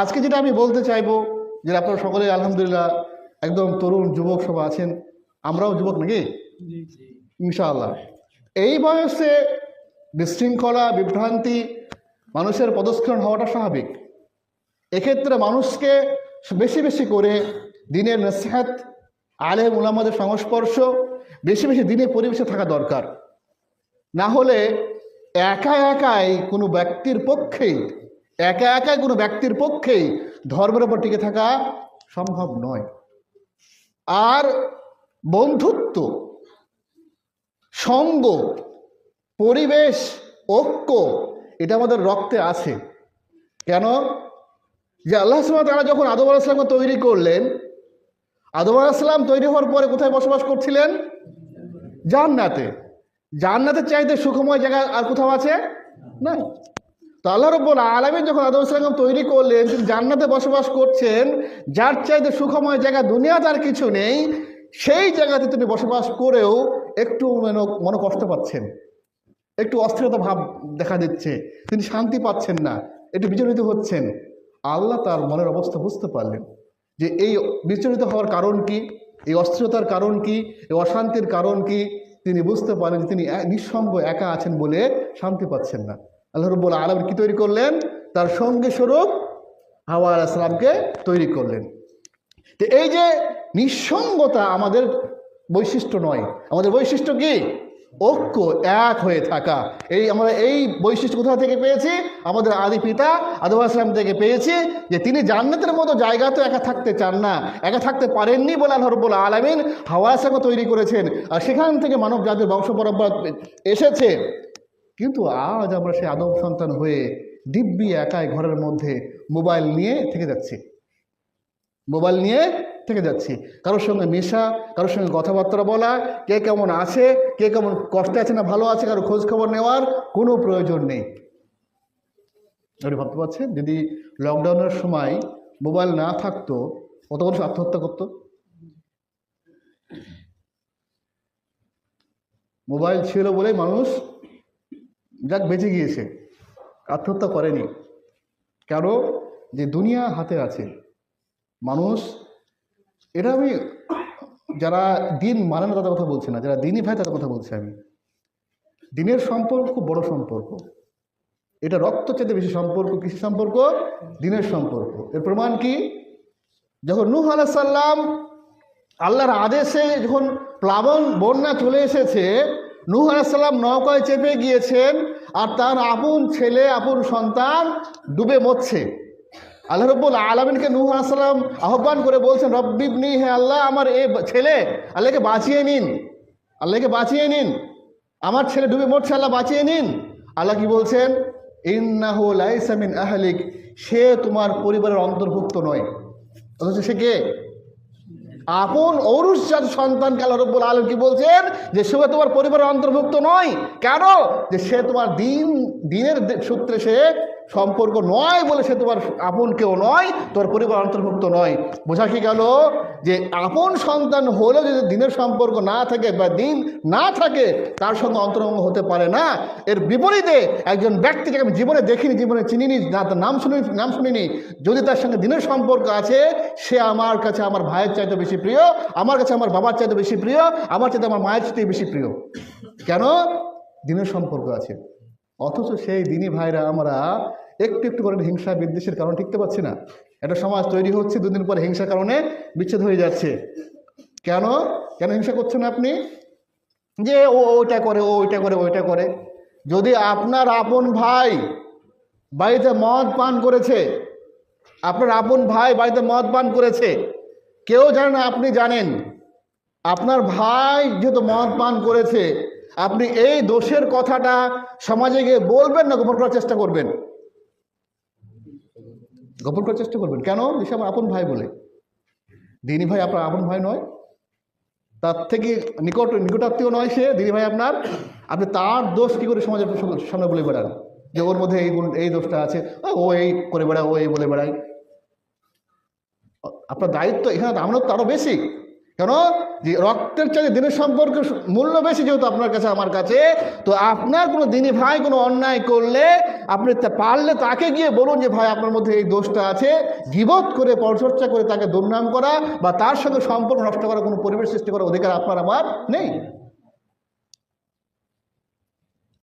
আজকে যেটা আমি বলতে চাইব যে আপনারা সকলে আলহামদুলিল্লাহ একদম তরুণ যুবক সব আছেন আমরাও যুবক নাকি? ইনশাআল্লাহ। এই বয়সে বিশৃঙ্খলা বিভ্রান্তি মানুষের পদস্খলন হওয়াটা স্বাভাবিক। এক্ষেত্রে মানুষকে বেশি বেশি করে দিনের নসিহাত আলেম উলামাদের সংস্পর্শ বেশি বেশি দিনের পরিবেশে থাকা দরকার। না হলে একা একাই কোনো ব্যক্তির পক্ষেই একা একা কোনো ব্যক্তির পক্ষেই ধর্মের উপর টিকে থাকা সম্ভব নয়। আর বন্ধুত্ব, সঙ্গ, পরিবেশ, ঐক্য, এটা আমাদের রক্তে আছে। কেন? যে আল্লাহ সাল্লাহ তারা যখন আদম আলাহিসামকে তৈরি করলেন, আদম আলাহিসাম তৈরি হওয়ার পরে কোথায় বসবাস করছিলেন? জান্নাতে। জান্নাতের চাইতে সুখময় জায়গা আর কোথাও আছে? না তো আল্লাহ রব্বুল আলমিন যখন আদম সালাম তৈরি করলেন, তিনি জান্নাতে বসবাস করছেন, যার চাইতে সুখময় জায়গা দুনিয়া তার কিছু নেই, সেই জায়গাতে তিনি বসবাস করেও একটু মনে মনে কষ্ট পাচ্ছেন। একটু অস্থিরতা ভাব দেখা দিচ্ছে, তিনি শান্তি পাচ্ছেন না একটু বিচলিত হচ্ছেন। আল্লাহ তার মনের অবস্থা বুঝতে পারলেন যে এই বিচলিত হওয়ার কারণ কি, এই অস্থিরতার কারণ কি, এই অশান্তির কারণ কি, তিনি বুঝতে পারলেন তিনি নিঃসঙ্গ একা আছেন বলে শান্তি পাচ্ছেন না। আল্লাহ রব্বুল আলম কি তৈরি করলেন? তার সঙ্গে স্বরূপ হাওয়া আলাইসালামকে তৈরি করলেন। তো এই যে নিঃসঙ্গতা আমাদের বৈশিষ্ট্য নয়। আমাদের বৈশিষ্ট্য কি? ঐক্য, এক হয়ে থাকা। এই আমরা এই বৈশিষ্ট্য কোথা থেকে পেয়েছি? আমাদের আদি পিতা আদম আসলাম থেকে পেয়েছি যে তিনি জান্নাতের মতো জায়গা তো একা থাকতে চান না, একা থাকতে পারেননি বলে আল্লাহ রব্বুল আলমিন হাওয়া আসলামকে তৈরি করেছেন। আর সেখান থেকে মানব জাতির বংশ পরম্পরা এসেছে। কিন্তু আজ আমরা সেই আদব সন্তান হয়ে দিব্যি একাই ঘরের মধ্যে মোবাইল নিয়ে থেকে যাচ্ছি। মোবাইল নিয়ে থেকে যাচ্ছি। কারোর সঙ্গে মেশা, কারোর সঙ্গে কথাবার্তা বলা, কে কেমন আছে, কে কেমন কষ্টে আছে না ভালো আছে, কারও খোঁজ খবর নেওয়ার কোনো প্রয়োজন নেই। আপনি ভাবতে পারছেন? যদি লকডাউনের সময় মোবাইল না থাকতো, কত মানুষ আত্মহত্যা করতো? মোবাইল ছিল বলেই মানুষ যাক, বেঁচে গিয়েছে। আত্মহত্যা করেনি। কেন? যে দুনিয়া হাতে আছে। মানুষ, এটা আমি, যারা দিন মানে না তাদের কথা বলছি না, যারা দিনই ভাই তাদের কথা বলছি আমি। দিনের সম্পর্ক খুব বড় সম্পর্ক। এটা রক্ত চেতে বেশি সম্পর্ক কৃষি সম্পর্ক, দিনের সম্পর্ক। এর প্রমাণ কি? যখন নূহ আলাইসাল্লাম আল্লাহর আদেশে যখন প্লাবন বন্যা চলে এসেছে নূহ আলাইসাল্লাম নৌকায় চেপে গিয়েছেন আর তার আপন ছেলে, আপন সন্তান ডুবে মরছে। আল্লাহ রব্বুল আলমিনকে নূহ আলাইসাল্লাম আহ্বান করে বলছেন রব্বিবনি হে আল্লাহ, আমার এ ছেলে, আল্লাহকে বাঁচিয়ে নিন। আল্লাহকে বাঁচিয়ে নিন। আমার ছেলে ডুবে মরছে, আল্লাহ বাঁচিয়ে নিন। আল্লাহ কি বলছেন? ইন্নাহু আহলিক, সে তোমার পরিবারের অন্তর্ভুক্ত নয়। অথচ সে কে? আপন ঔরুজাত সন্তানকে আল্লাহ রব্বুল আলম কি বলছেন? যে সে তোমার পরিবারের অন্তর্ভুক্ত নয়। কেন? যে সে তোমার দিন, দিনের সূত্রে সে সম্পর্ক নয় বলে সে তোমার আপন কেউ নয়, তোর পরিবার অন্তর্ভুক্ত নয়। বোঝা কি গেল? যে আপন সন্তান হলেও যদি দিনের সম্পর্ক না থাকে বা দিন না থাকে, তার সঙ্গে অন্তরঙ্গ হতে পারে না। এর বিপরীতে একজন ব্যক্তিকে আমি জীবনে দেখিনি, জীবনে চিনিনি, না, তার নাম শুনি, নাম শুনিনি। যদি তার সঙ্গে দিনের সম্পর্ক আছে, সে আমার কাছে আমার ভাইয়ের চাইতে বেশি প্রিয়, আমার কাছে আমার বাবার চাইতে বেশি প্রিয়, আমার চাইতে আমার মায়ের চাইতে বেশি প্রিয়। কেন? দিনের সম্পর্ক আছে। অথচ সেই দিনী ভাইরা আমরা একটু একটু করে হিংসা বিদ্বেষের কারণে টিকতে পারছি না। একটা সমাজ তৈরি হচ্ছে, দুদিন পরে হিংসার কারণে বিচ্ছেদ হয়ে যাচ্ছে। কেন? কেন হিংসা করছেন আপনি? যে ও ওইটা করে, ও ওইটা করে ওইটা করে। যদি আপনার আপন ভাই বাড়িতে মদ পান করেছে, আপনার আপন ভাই বাড়িতে মদ পান করেছে, কেউ জানে না, আপনি জানেন। আপনার ভাই যেহেতু মদ পান করেছে আপনি এই দোষের কথাটা সমাজে গিয়ে বলবেন না, গোপন করার চেষ্টা করবেন। গোপন করার চেষ্টা করবেন। কেন? যে আমার আপন ভাই বলে। দিনী ভাই আপনার আপন ভাই নয়। তার থেকে নিকট, নিকটাত্মীয় নয় সে। দিদি ভাই আপনার, আপনি তার দোষ কী করে সমাজের সামনে বলে বেড়ান? যে ওর মধ্যে এই গুণ, এই দোষটা আছে। ও এই করে বেড়ায়, ও এই বলে বেড়ায়। আপনার দায়িত্ব এখানে আমানত তো আরও বেশি। কেন? যে রক্তের চাইতে দিনের সম্পর্কে মূল্য বেশি যেহেতু আপনার কাছে, আমার কাছে, তো আপনার কোনো দিনী ভাই, কোনো অন্যায় করলে আপনি তা পারলে তাকে গিয়ে বলুন যে, ভাই, আপনার মধ্যে এই দোষটা আছে। গিবত করে, পরচর্চা করে তাকে দুর্নাম করা বা তার সঙ্গে সম্পর্ক নষ্ট করার কোনো পরিবেশ সৃষ্টি করার অধিকার আপনার, আমার নেই।